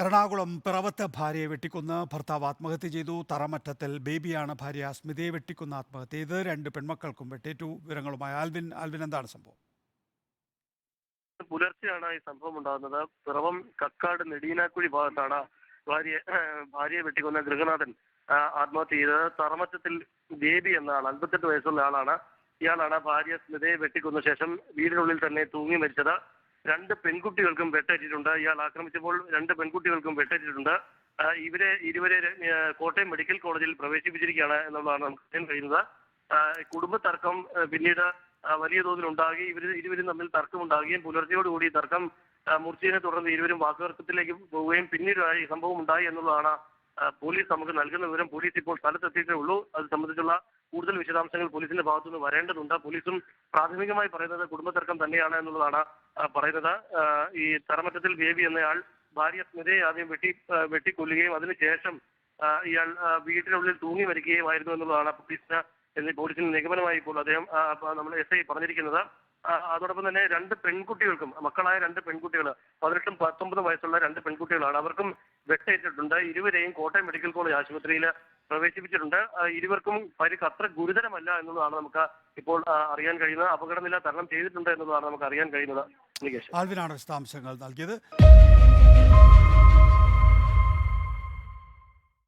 എറണാകുളം പിറവത്ത് ഭാര്യയെ വെട്ടിക്കൊന്ന് ഭർത്താവ് ആത്മഹത്യ ചെയ്തു. തറമറ്റത്തിൽ ബേബിയാണ് ഭാര്യ സ്മിതയെ വെട്ടിക്കൊന്ന് ആത്മഹത്യ ചെയ്ത്. രണ്ട് പെൺമക്കൾക്കും വെട്ടേറ്റു. വിവരങ്ങളുമായി ആൽവിൻ. ആൽവിൻ എന്താണ് സംഭവം? പുലർച്ചെയാണ് ഈ സംഭവം ഉണ്ടാകുന്നത്. പിറവം കക്കാട് നെടീനാക്കുഴി ഭാഗത്താണ് ഭാര്യ ഭാര്യയെ വെട്ടിക്കൊന്ന ഗൃഹനാഥൻ ആത്മഹത്യ ചെയ്തത്. തറമറ്റത്തിൽ ബേബി എന്ന ആൾ അൻപത്തെട്ട് വയസ്സുള്ള ആളാണ്. ഇയാളാണ് ഭാര്യ സ്മിതയെ വെട്ടിക്കൊന്ന ശേഷം വീടിനുള്ളിൽ തന്നെ തൂങ്ങി മരിച്ചത്. രണ്ട് പെൺകുട്ടികൾക്കും വെട്ടേറ്റിട്ടുണ്ട്. ഇയാൾ ആക്രമിച്ചപ്പോൾ രണ്ട് പെൺകുട്ടികൾക്കും വെട്ടേറ്റിട്ടുണ്ട്. ഇവരെ ഇരുവരെ കോട്ടയം മെഡിക്കൽ കോളേജിൽ പ്രവേശിപ്പിച്ചിരിക്കുകയാണ് എന്നുള്ളതാണ് നമുക്ക് അറിയാൻ കഴിയുന്നത് കുടുംബ തർക്കം പിന്നീട് വലിയ തോതിൽ ഉണ്ടാകി ഇവർ ഇരുവരും തമ്മിൽ തർക്കം ഉണ്ടാകുകയും പുലർച്ചയോടുകൂടി തർക്കം മൂർച്ചയെ തുടർന്ന് ഇരുവരും വാക്കുതർക്കത്തിലേക്ക് പോവുകയും പിന്നീട് ഈ സംഭവം ഉണ്ടായി എന്നുള്ളതാണ് പോലീസ് നമുക്ക് നൽകുന്ന വിവരം. പോലീസ് ഇപ്പോൾ സ്ഥലത്തെത്തിയിട്ടേ ഉള്ളൂ. അത് സംബന്ധിച്ചുള്ള കൂടുതൽ വിശദാംശങ്ങൾ പോലീസിന്റെ ഭാഗത്തുനിന്ന് വരേണ്ടതുണ്ട്. പോലീസും പ്രാഥമികമായി പറയുന്നത് കുടുംബതർക്കം തന്നെയാണ് എന്നുള്ളതാണ് പറയുന്നത്. ഈ തറമറ്റത്തിൽ ബേബി എന്നയാൾ ഭാര്യ സ്മിതയെ ആദ്യം വെട്ടി വെട്ടിക്കൊല്ലുകയും അതിനുശേഷം ഇയാൾ വീട്ടിനുള്ളിൽ തൂങ്ങി മരിക്കുകയുമായിരുന്നു എന്നുള്ളതാണ് പോലീസിന് പോലീസിന് നിഗമനമായി ഇപ്പോൾ അദ്ദേഹം നമ്മൾ എസ് ഐ പറഞ്ഞിരിക്കുന്നത്. അതോടൊപ്പം തന്നെ രണ്ട് പെൺകുട്ടികൾക്കും മക്കളായ രണ്ട് പെൺകുട്ടികൾ പതിനെട്ടും പത്തൊമ്പതും വയസ്സുള്ള രണ്ട് പെൺകുട്ടികളാണ് അവർക്കും വെട്ടേറ്റിട്ടുണ്ട്. ഇരുവരെയും കോട്ടയം മെഡിക്കൽ കോളേജ് ആശുപത്രിയിൽ പ്രവേശിപ്പിച്ചിട്ടുണ്ട്. ഇരുവർക്കും പരിക്ക് അത്ര ഗുരുതരമല്ല എന്നുള്ളതാണ് നമുക്ക് ഇപ്പോൾ അറിയാൻ കഴിയുന്നത്. അപകടനില തരണം ചെയ്തിട്ടുണ്ട് എന്നുള്ളതാണ് നമുക്ക് അറിയാൻ കഴിയുന്നത്. ആൽവിനാണ് വിശദാംശങ്ങൾ നൽകിയത്.